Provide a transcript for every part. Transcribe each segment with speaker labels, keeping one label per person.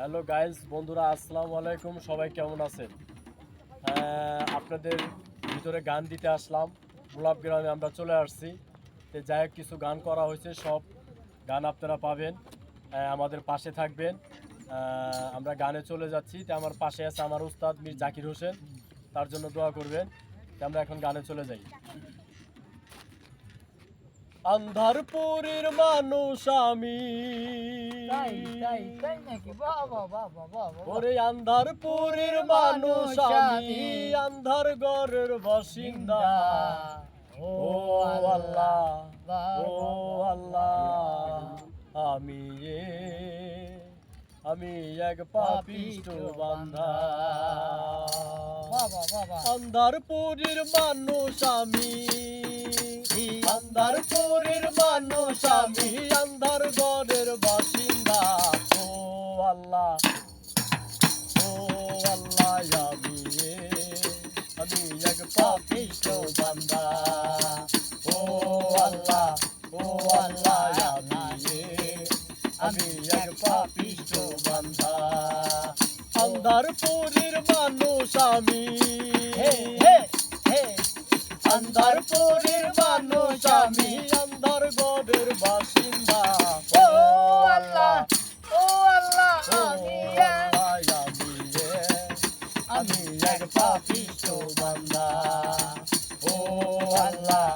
Speaker 1: Hello guys বন্ধুরা, আসসালামু আলাইকুম। সবাই কেমন আছেন? আপনাদের ভিতরে গান দিতে আসলাম। গোলাপ গ্রামে আমরা চলে আসছি। তো যাই হোক, কিছু গান করা হয়েছে, সব গান আপনারা পাবেন। আমাদের পাশে থাকবেন। আমরা গানে চলে যাচ্ছি। তো আমার পাশে আছে আমার উস্তাদ মীর জাকির হোসেন। তার জন্য দোয়া করবেন। তো আমরা এখন গানে চলে যাই। আন্ধারপুরের মানুষ আমি। ওরে আন্ধারপুরের মানুষ আমি আন্ধার ঘরের বাসিন্দা। ও আল্লাহ ও আল্লাহ আমি এ আমি এক পাপিষ্ট বান্ধা আন্ধারপুরের মানুষ আমি। আন্ধারপুরের মানুষ আমি আন্ধার ঘরের বাসিন্দা। ও আল্লাহ ও আল্লাহ, আমি আমি এক পাপিষ্ট বান্দা। ও আল্লাহ ও আল্লাহ, আমি আমি এক পাপিষ্ট বান্দা। আন্ধারপুরের মানুষ আমি আন্ধারপুরের মানুষ আমি আন্ধার গড়ের বাসিন্দা।
Speaker 2: ও আল্লাহ ও আল্লাহ আমি
Speaker 1: আমি এক পাপিষ্ট বান্দা। ও আল্লাহ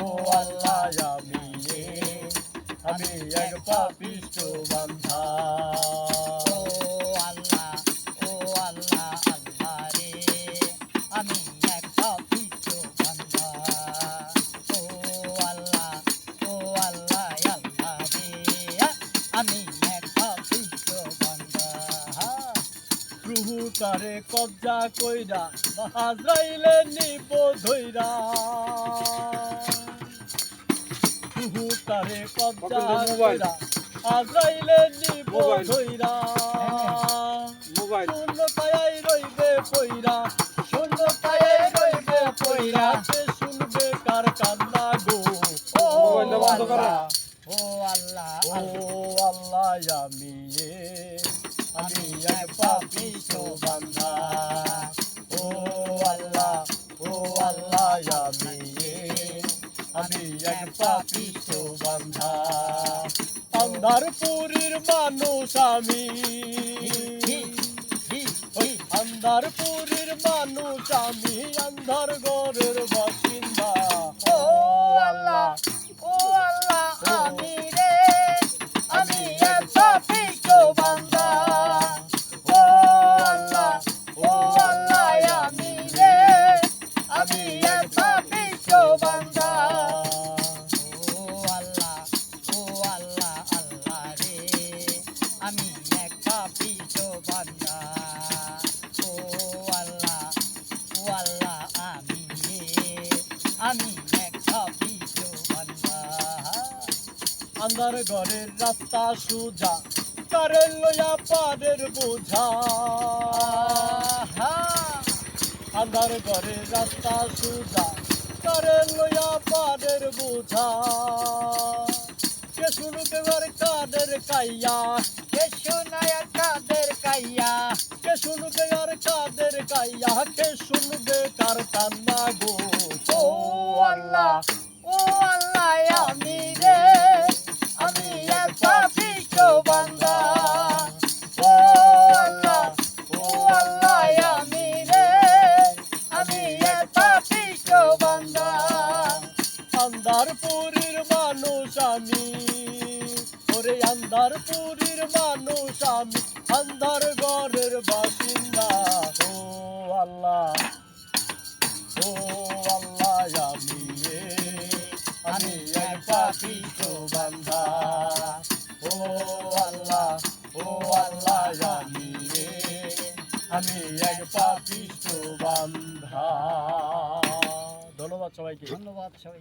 Speaker 1: ও আল্লাহ আমি আমি এক পাপিষ্ট বান্দা। রুহু তারে কবজা কইরা আজরাইলে নিব ধইরা। রুহু তারে কবজা কইরা আজরাইলে নিব
Speaker 3: মোবাইল।
Speaker 1: ধইরা।
Speaker 3: মোবাইল
Speaker 1: শূন্য পায়াই রইবে পইরা
Speaker 2: শূন্য পায়ে রইবে পইরা।
Speaker 1: কে শুনবে কার কান্না গো।
Speaker 2: ও। আল্লাহ ও আল্লাহ
Speaker 1: ও
Speaker 2: আল্লাহ
Speaker 1: আমি আমি এক পাপিষ্ট বান্দা ও আল্লাহ ও আল্লাহ আমি আমি এক পাপিষ্ট বান্দা আন্ধারপুরের মানুষ আমি। আন্ধারপুরের মানুষ আমি আন্ধার ঘরের
Speaker 2: আমি এক বান্দা
Speaker 1: আন্ধার ঘরের রাস্তা সুজা কারে লইয়া পারের বোঝা।
Speaker 2: আহা
Speaker 1: আন্ধার ঘরের রাস্তা সুজা কারে লইয়া পারের বোঝা। কে শুনবে আর কাদের কাইয়া
Speaker 2: কে শোনায় কাদের কাইয়া
Speaker 1: কে শুনবে আর কাদের কাইয়া কে শুনবে কার কান্না গো।
Speaker 2: পাপিষ্ট বান্দা
Speaker 1: আন্ধারপুরের মানুষ আমি। ওরে আন্ধারপুরের মানুষ আমি আন্ধার ঘরের বাসিন্দা। ও আল্লাহ ও আল্লাহ আমি আমি এক পাপিষ্ট বান্দা। ও আমি এক পাপিষ্ট বান্ধা ধন্যবাদ সবাইকে।
Speaker 2: ধন্যবাদ সবাই